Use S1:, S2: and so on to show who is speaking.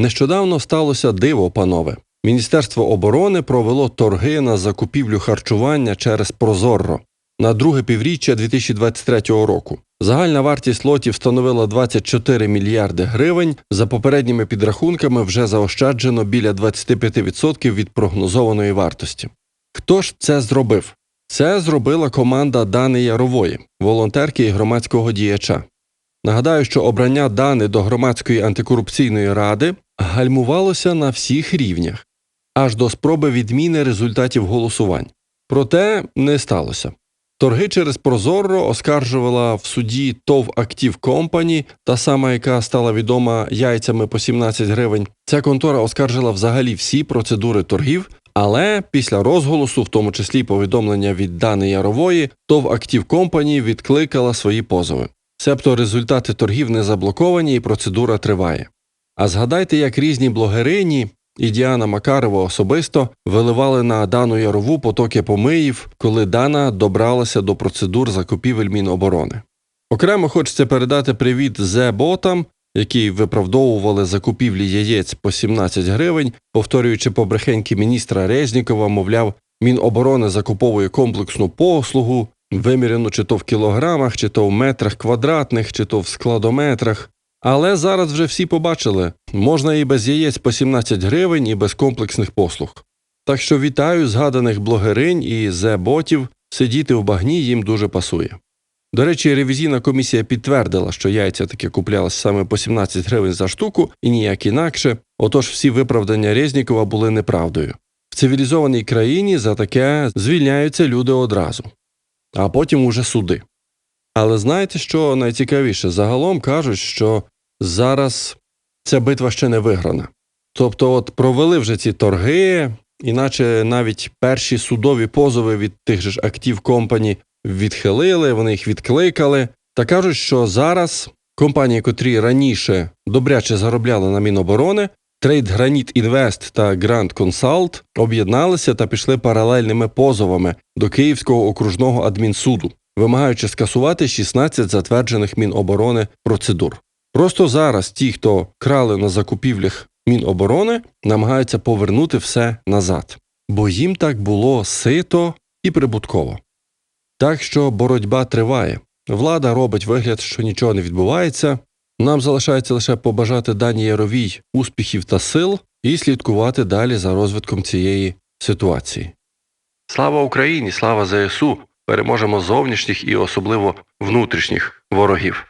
S1: Нещодавно сталося диво, панове. Міністерство оборони провело торги на закупівлю харчування через Прозорро на друге півріччя 2023 року. Загальна вартість лотів становила 24 мільярди гривень. За попередніми підрахунками вже заощаджено біля 25% від прогнозованої вартості. Хто ж це зробив? Це зробила команда Дани Ярової, волонтерки і громадського діяча. Нагадаю, що обрання Дани до громадської антикорупційної ради гальмувалося на всіх рівнях, аж до спроби відміни результатів голосувань. Проте не сталося. Торги через Прозорро оскаржувала в суді ТОВ Актів Компані, та сама, яка стала відома яйцями по 17 гривень. Ця контора оскаржила взагалі всі процедури торгів, але після розголосу, в тому числі повідомлення від Дани Ярової, ТОВ Актів Компані відкликала свої позови. Себто результати торгів не заблоковані і процедура триває. А згадайте, як різні блогерині і Діана Макарова особисто виливали на Дану Ярову потоки помиїв, коли Дана добралася до процедур закупівель Міноборони. Окремо хочеться передати привіт зе-ботам, які виправдовували закупівлі яєць по 17 гривень, повторюючи побрехеньки міністра Резнікова, мовляв, Міноборони закуповує комплексну послугу, вимірену чи то в кілограмах, чи то в метрах квадратних, чи то в складометрах. Але зараз вже всі побачили, можна і без яєць по 17 гривень, і без комплексних послуг. Так що вітаю згаданих блогеринь і зе-ботів, сидіти в багні їм дуже пасує. До речі, ревізійна комісія підтвердила, що яйця таки куплялись саме по 17 гривень за штуку і ніяк інакше, отож всі виправдання Резнікова були неправдою. В цивілізованій країні за таке звільняються люди одразу, а потім уже суди. Але знаєте, що найцікавіше? Загалом кажуть, що зараз ця битва ще не виграна. Тобто, от провели вже ці торги, іначе навіть перші судові позови від тих же ж актів компані відхилили, вони їх відкликали. Та кажуть, що зараз компанії, котрі раніше добряче заробляли на Міноборони, Трейд Граніт Інвест та Гранд Консалт об'єдналися та пішли паралельними позовами до Київського окружного адмінсуду, вимагаючи скасувати 16 затверджених Міноборони процедур. Просто зараз ті, хто крали на закупівлях Міноборони, намагаються повернути все назад, бо їм так було сито і прибутково. Так що боротьба триває. Влада робить вигляд, що нічого не відбувається. Нам залишається лише побажати Дані Яровій успіхів та сил і слідкувати далі за розвитком цієї ситуації. Слава Україні! Слава ЗСУ! Переможемо зовнішніх і особливо внутрішніх ворогів.